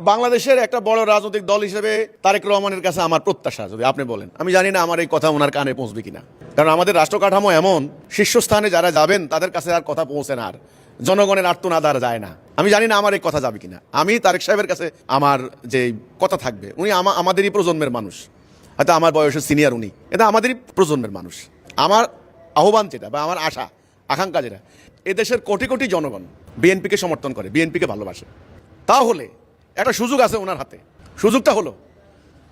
বাংলাদেশের একটা বড় রাজনৈতিক দল হিসেবে তারেক রহমানের কাছে আমার প্রত্যাশা, যদি আপনি বলেন। আমি জানি না আমার এই কথা ওনার কানে পৌঁছবে কিনা। কারণ আমাদের রাষ্ট্র কাঠামো এমন, শীর্ষস্থানে যারা যাবেন, তাদের কাছে আর কথা পৌঁছে না আর। জনগণের আর্তনাদ আর যায় না। আমি জানি না আমার এই কথা যাবে কিনা। আমি তারেক সাহেবের কাছে আমার যে কথা থাকবে, উনি আমা- আমাদেরই প্রজন্মের মানুষ। হয়তো আমার বয়সের সিনিয়র উনি। এটা আমাদেরই প্রজন্মের মানুষ। আমার আহ্বান যেটা বা আমার আশা, আকাঙ্ক্ষা যেটা, এদেশের কোটি কোটি জনগণ বিএনপিকে সমর্থন করে, বিএনপিকে ভালোবাসে। তাহলে একটা সুযোগ আছে ওনার হাতে। সুযোগটা হলো,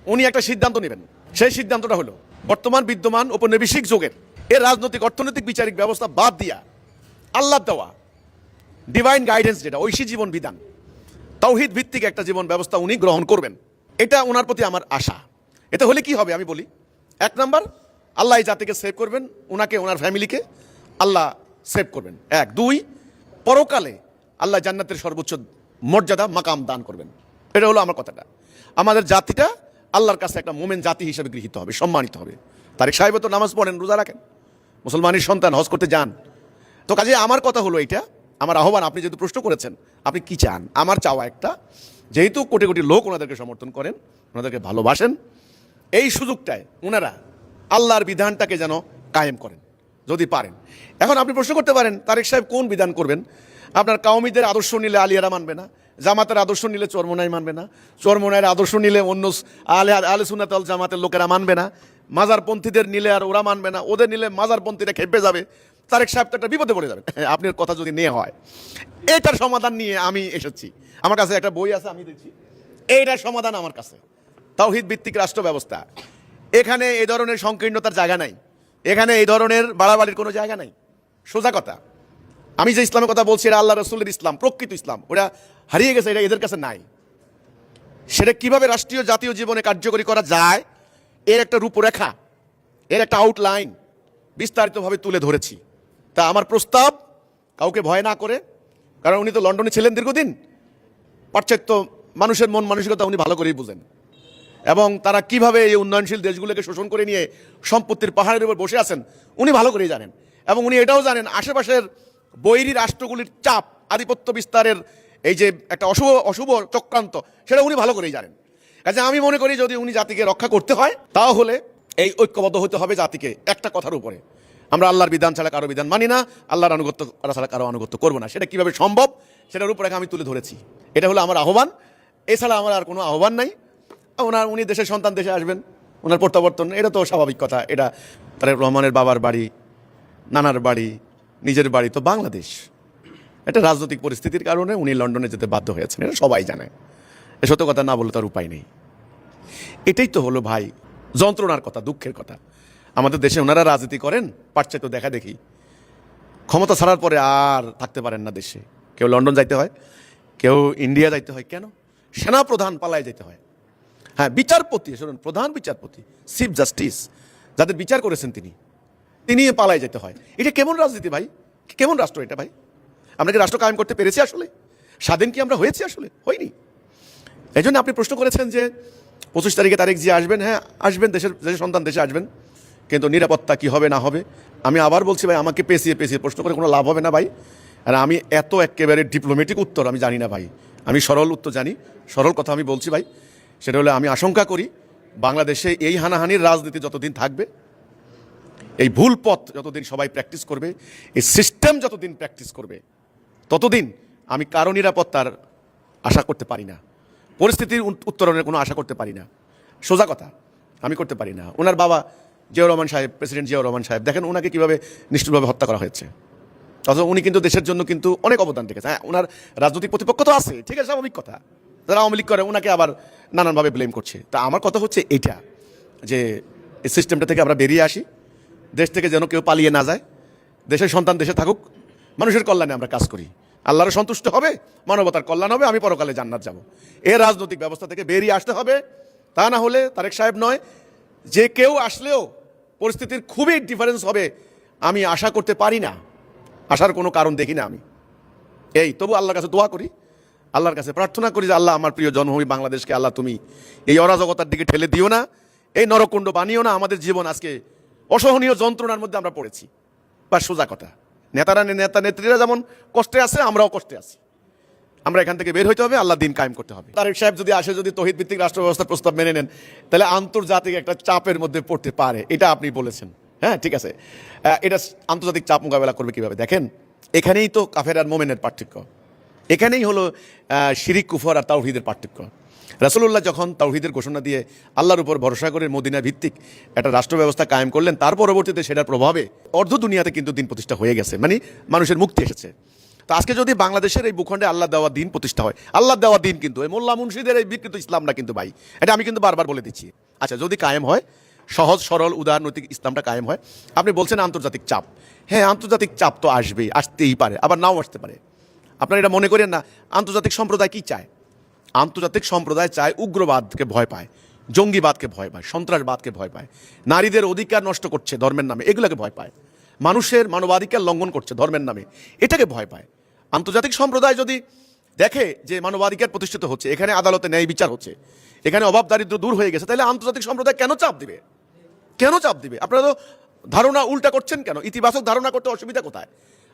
উনি একটা সিদ্ধান্ত নেবেন। সেই সিদ্ধান্তটা হলো, বর্তমান বিদ্যমান ঔপনিবেশিক যুগের এর রাজনৈতিক, অর্থনৈতিক, বিচারিক ব্যবস্থা বাদ দিয়া আল্লাহ দেওয়া ডিভাইন গাইডেন্স যেটা, ঐশী জীবন বিধান, তৌহিদ ভিত্তিক একটা জীবন ব্যবস্থা উনি গ্রহণ করবেন। এটা ওনার প্রতি আমার আশা। এটা হলে কি হবে আমি বলি? এক নাম্বার, আল্লাহ এই জাতিকে সেভ করবেন ওনাকে ওনার ফ্যামিলিকে আল্লাহ সেভ করবেন। এক। দুই, পরকালে আল্লাহ জান্নাতের সর্বোচ্চ মর্যাদা, মাকাম দান করবেন। এটা হলো আমার কথাটা। আমাদের জাতিটা আল্লাহর কাছে একটা মোমেন জাতি হিসেবে গৃহীত হবে, সম্মানিত হবে। তারেক সাহেব তো নামাজ পড়েন, রোজা রাখেন। মুসলমানের সন্তান হজ করতে যান। তো কাজে আমার কথা হলো এটা আমার আহ্বান, আপনি যেহেতু প্রশ্ন করেছেন, আপনি কি চান? আমার চাওয়া একটা, যেহেতু কোটি কোটি লোক ওনাদেরকে সমর্থন করেন, ওনাদেরকে ভালোবাসেন, এই সুযোগটায় ওনারা আল্লাহর বিধানটাকে যেন কায়েম করেন, যদি পারেন। এখন আপনি প্রশ্ন করতে পারেন, তারেক সাহেব কোন বিধান করবেন? আপনার কাউমিদের আদর্শ নিলে আলিয়ারা মানবে না, জামাতের আদর্শ নিলে চরমোনাই মানবে না, চরমোনাইয়ের আদর্শ নিলে অন্য আলে আলে সুনাতল জামাতের লোকেরা মানবে না, মাজারপন্থীদের নিলে আর ওরা মানবে না, ওদের নিলে মাজারপন্থীরা খেপে যাবে, তারেক সাহেব তো একটা বিপদে পড়ে যাবে। আপনার কথা যদি নিয়ে হয়, এটার সমাধান নিয়ে আমি এসেছি। আমার কাছে একটা বই আছে, আমি দিচ্ছি এইটার সমাধান আমার কাছে। তাওহিদ ভিত্তিক রাষ্ট্র ব্যবস্থা এখানে এই ধরনের সংকীর্ণতার জায়গা নাই। এখানে এই ধরনের বাড়াবাড়ির কোনো জায়গা নাই। সোজা কথা। আমি যে ইসলামের কথা বলছি, এটা আল্লাহ রসুলের ইসলাম, প্রকৃত ইসলাম। ওটা হারিয়ে গেছে, এটা এদের কাছে নাই। সেটা কীভাবে রাষ্ট্রীয় জাতীয় জীবনে কার্যকরী করা যায়, এর একটা রূপরেখা, এর একটা আউটলাইন বিস্তারিতভাবে তুলে ধরেছি। তা আমার প্রস্তাব, কাউকে ভয় না করে, কারণ উনি তো লন্ডনে ছিলেন দীর্ঘদিন। পাশ্চাত্য মানুষের মন মানসিকতা উনি ভালো করেই বুঝেন। এবং তারা কীভাবে এই উন্নয়নশীল দেশগুলোকে শোষণ করে নিয়ে সম্পত্তির পাহাড়ের উপর বসে আছেন, উনি ভালো করেই জানেন। এবং উনি এটাও জানেন, আশেপাশের বৈরী রাষ্ট্রগুলির চাপ, আধিপত্য বিস্তারের এই যে একটা অশুভ অশুভ চক্রান্ত, সেটা উনি ভালো করেই জানেন। কাজে আমি মনে করি যদি উনি জাতিকে রক্ষা করতে হয়, তাহলে এই ঐক্যবদ্ধ হতে হবে জাতিকে একটা কথার উপরে। আমরা আল্লাহর বিধান ছাড়া কারও বিধান মানি না, আল্লাহর আনুগত্য ছাড়া কারও আনুগত্য করব না। সেটা কীভাবে সম্ভব, সেটার উপরে আমি তুলে ধরেছি। এটা হলো আমার আহ্বান। এছাড়া আমার আর কোনো আহ্বান নাই। ওনার, উনি দেশের সন্তান, দেশে আসবেন। ওনার প্রত্যাবর্তন, এটা তো স্বাভাবিক কথা। এটা তারেক রহমানের বাবার বাড়ি, নানার বাড়ি নিজের বাড়ি তো বাংলাদেশ। এটা রাজনৈতিক পরিস্থিতির কারণে উনি লন্ডনে যেতে বাধ্য হয়েছেন, এটা সবাই জানে। সত্য কথা না বলে তার উপায় নেই। এটাই তো হলো ভাই যন্ত্রণার কথা, দুঃখের কথা। আমাদের দেশে ওনারা রাজনীতি করেন পাশ্চাত্য দেখা দেখি। ক্ষমতা ছাড়ার পরে আর থাকতে পারেন না দেশে। কেউ লন্ডন যাইতে হয়, কেউ ইন্ডিয়া যাইতে হয়, কেন? সেনা প্রধান পালায় যেতে হয়। হ্যাঁ বিচারপতি, শুনুন, প্রধান বিচারপতি, চিফ জাস্টিস, যাদের বিচার করেছেন তিনি তিনি পালায় যেতে হয়। এটা কেমন রাজনীতি ভাই? কেমন রাষ্ট্র এটা ভাই? আমরা কি রাষ্ট্র কায়েম করতে পেরেছি আসলে? স্বাধীন কি আমরা হয়েছি আসলে? হয়নি। এই জন্য আপনি প্রশ্ন করেছেন যে পঁচিশ তারিখে তারিখ যে আসবেন হ্যাঁ আসবেন, দেশের দেশের সন্তান দেশে আসবেন। কিন্তু নিরাপত্তা কি হবে, না হবে? আমি আবার বলছি ভাই, আমাকে পেঁচিয়ে পেঁচিয়ে প্রশ্ন করে কোনো লাভ হবে না ভাই। আর আমি এত একেবারে ডিপ্লোমেটিক উত্তর আমি জানি না ভাই। আমি সরল উত্তর জানি, সরল কথা আমি বলছি ভাই। সেটা হলে আমি আশঙ্কা করি, বাংলাদেশে এই হানাহানির রাজনীতি যতদিন থাকবে এই ভুল পথ যতদিন সবাই প্র্যাকটিস করবে, এই সিস্টেম যতদিন প্র্যাকটিস করবে, ততদিন আমি কারও নিরাপত্তার আশা করতে পারি না। পরিস্থিতির উত্তরণের কোনো আশা করতে পারি না। সোজা কথা, আমি করতে পারি না। ওনার বাবা জিয়াউর রহমান সাহেব প্রেসিডেন্ট জিয়াউর রহমান সাহেব, দেখেন ওনাকে কীভাবে নিষ্ঠুরভাবে হত্যা করা হয়েছে। অথচ উনি কিন্তু দেশের জন্য কিন্তু অনেক অবদান রেখেছে হ্যাঁ ওনার রাজনৈতিক প্রতিপক্ষ তো আছে, ঠিক আছে স্বাভাবিক কথা। যারা আওয়ামী লীগ করে ওনাকে আবার নানানভাবে ব্লেম করছে। তা আমার কথা হচ্ছে এইটা, যে এই সিস্টেমটা থেকে আমরা বেরিয়ে আসি। দেশ থেকে যেন কেউ পালিয়ে না যায়, দেশের সন্তান দেশে থাকুক, মানুষের কল্যাণে আমরা কাজ করি। আল্লাহর সন্তুষ্ট হবে, মানবতার কল্যাণ হবে, আমি পরকালে জান্নাত যাব। এ রাজনৈতিক ব্যবস্থা থেকে বেরিয়ে আসতে হবে, তা না হলে তারেক সাহেব নয়, যে কেউ আসলেও পরিস্থিতির খুবই ডিফারেন্স হবে, আমি আশা করতে পারি না। আসার কোনো কারণ দেখি না আমি। এই, তবু আল্লাহর কাছে দোয়া করি, আল্লাহর কাছে প্রার্থনা করি যে আল্লাহ আমার প্রিয় জন্মভূমি বাংলাদেশকে, আল্লাহ তুমি এই অরাজকতার দিকে ঠেলে দিও না, এই নরকুণ্ড বানিও না, আমাদের জীবন আজকে অসহনীয় যন্ত্রণার মধ্যে আমরা পড়েছি। বা সোজা কথা। নেতারা নেতা নেত্রীরা যেমন কষ্টে আছে, আমরাও কষ্টে আছি। আমরা এখান থেকে বের হইতে হবে আল্লাহ দিন কায়েম করতে হবে। তারেক সাহেব যদি আসে, যদি তহিদ ভিত্তিক রাষ্ট্র ব্যবস্থার প্রস্তাব মেনে নেন, তাহলে আন্তর্জাতিক একটা চাপের মধ্যে পড়তে পারে। এটা আপনি বলেছেন। হ্যাঁ ঠিক আছে। এটা আন্তর্জাতিক চাপ মোকাবেলা করবে কীভাবে? দেখেন, এখানেই তো কাফের আর মোমেনের পার্থক্য। এখানেই হলো শিরিক কুফর আর তাওহিদের পার্থক্য। রাসূলুল্লাহ যখন তাওহিদের ঘোষণা দিয়ে আল্লাহর উপর ভরসা করে মদিনা ভিত্তিক একটা রাষ্ট্র ব্যবস্থা কায়েম করলেন, তার পরবর্তীতে সেটার প্রভাবে অর্ধ দুনিয়াতে কিন্তু দিন প্রতিষ্ঠা হয়ে গেছে মানে মানুষের মুক্তি এসেছে। তো আজকে যদি বাংলাদেশের এই ভূখণ্ডে আল্লাহ দেওয়া দিন প্রতিষ্ঠা হয়, আল্লাহ দেওয়া দিন কিন্তু, এই মোল্লা মুন্সিদের এই বিকৃত ইসলাম না কিন্তু ভাই, এটা আমি কিন্তু বারবার বলে দিচ্ছি। আচ্ছা যদি কায়েম হয়, সহজ, সরল, উদারনৈতিক ইসলামটা কায়েম হয়, আপনি বলছেন আন্তর্জাতিক চাপ। হ্যাঁ আন্তর্জাতিক চাপ তো আসবেই, আসতেই পারে, আবার নাও আসতে পারে। আপনারা এটা মনে করেন না, আন্তর্জাতিক সম্প্রদায় কি চায়? আন্তর্জাতিক সম্প্রদায় চায় উগ্রবাদকে ভয় পায়, জঙ্গিবাদকে ভয় পায়, সন্ত্রাসবাদকে ভয় পায়। নারীদের অধিকার নষ্ট করছে ধর্মের নামে, এগুলোকে ভয় পায়। মানুষের মানবাধিকার লঙ্ঘন করছে ধর্মের নামে, এটাকে ভয় পায়। আন্তর্জাতিক সম্প্রদায় যদি দেখে যে মানবাধিকার প্রতিষ্ঠিত হচ্ছে, এখানে আদালতে ন্যায় বিচার হচ্ছে, এখানে অভাব দারিদ্র দূর হয়ে গেছে, তাহলে আন্তর্জাতিক সম্প্রদায় কেন চাপ দিবে? কেন চাপ দিবে? আপনারা তো ধারণা উল্টা করছেন কেন? ইতিবাচক ধারণা করতে অসুবিধা কোথায়?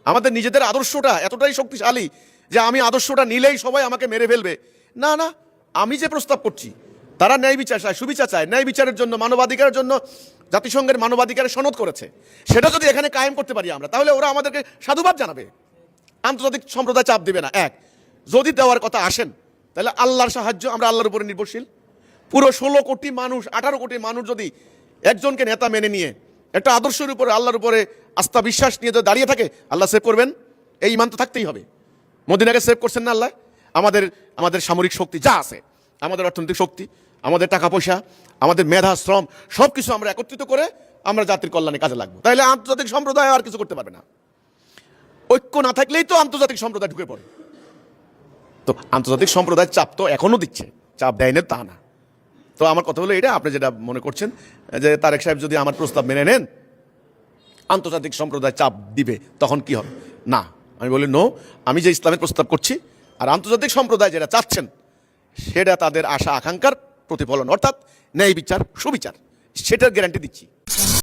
আমাদের নিজেদের আদর্শটা এতটাই শক্তিশালী যে আমি আদর্শটা নিলেই সবাই আমাকে মেরে ফেলবে। না না, আমি যে প্রস্তাব করছি, তারা ন্যায় বিচার চায়, সুবিচার চায়, ন্যায় বিচারের জন্য, মানবাধিকারের জন্য জাতিসংঘের মানবাধিকারের সনদ করেছে। সেটা যদি এখানে কায়েম করতে পারি আমরা, তাহলে ওরা আমাদেরকে সাধুবাদ জানাবে। আন্তর্জাতিক সম্প্রদায় চাপ দেবে না, এক। যদি দেওয়ার কথা আসেন, তাহলে আল্লাহর সাহায্য, আমরা আল্লাহর উপরে নির্ভরশীল। পুরো ষোলো কোটি মানুষ, আঠারো কোটি মানুষ যদি একজনকে নেতা মেনে নিয়ে, একটা আদর্শের উপরে, আল্লাহর উপরে আস্থা, বিশ্বাস নিয়ে যদি দাঁড়িয়ে থাকে, আল্লাহ সেভ করবেন, এই ইমান তো থাকতেই হবে। মদিনাকে সেভ করছেন না আল্লাহ? আমাদের আমাদের সামরিক শক্তি যা আছে, আমাদের অর্থনৈতিক শক্তি, আমাদের টাকা পয়সা, আমাদের মেধা, শ্রম সব কিছু আমরা একত্রিত করে আমরা জাতির কল্যাণে কাজে লাগবো। তাহলে আন্তর্জাতিক সম্প্রদায় আর কিছু করতে পারবে না। ঐক্য না থাকলেই তো আন্তর্জাতিক সম্প্রদায় ঢুকে পড়ে। তো আন্তর্জাতিক সম্প্রদায় চাপ তো এখনও দিচ্ছে, চাপ দেয় না, তা না। তো আমার কথা হলো এটা, আপনি যেটা মনে করছেন, যে তারেক সাহেব যদি আমার প্রস্তাব মেনে নেন, আন্তর্জাতিক সম্প্রদায় চাপ দিবে, তখন কি হবে? না। আমি বলি নো আমি যে ইসলামের প্রস্তাব করছি আর আন্তর্জাতিক সম্প্রদায় যেটা চাচ্ছেন, সেটা তাদের আশা আকাঙ্ক্ষার প্রতিফলন, অর্থাৎ ন্যায় বিচার, সুবিচার, সেটার গ্যারান্টি দিচ্ছি।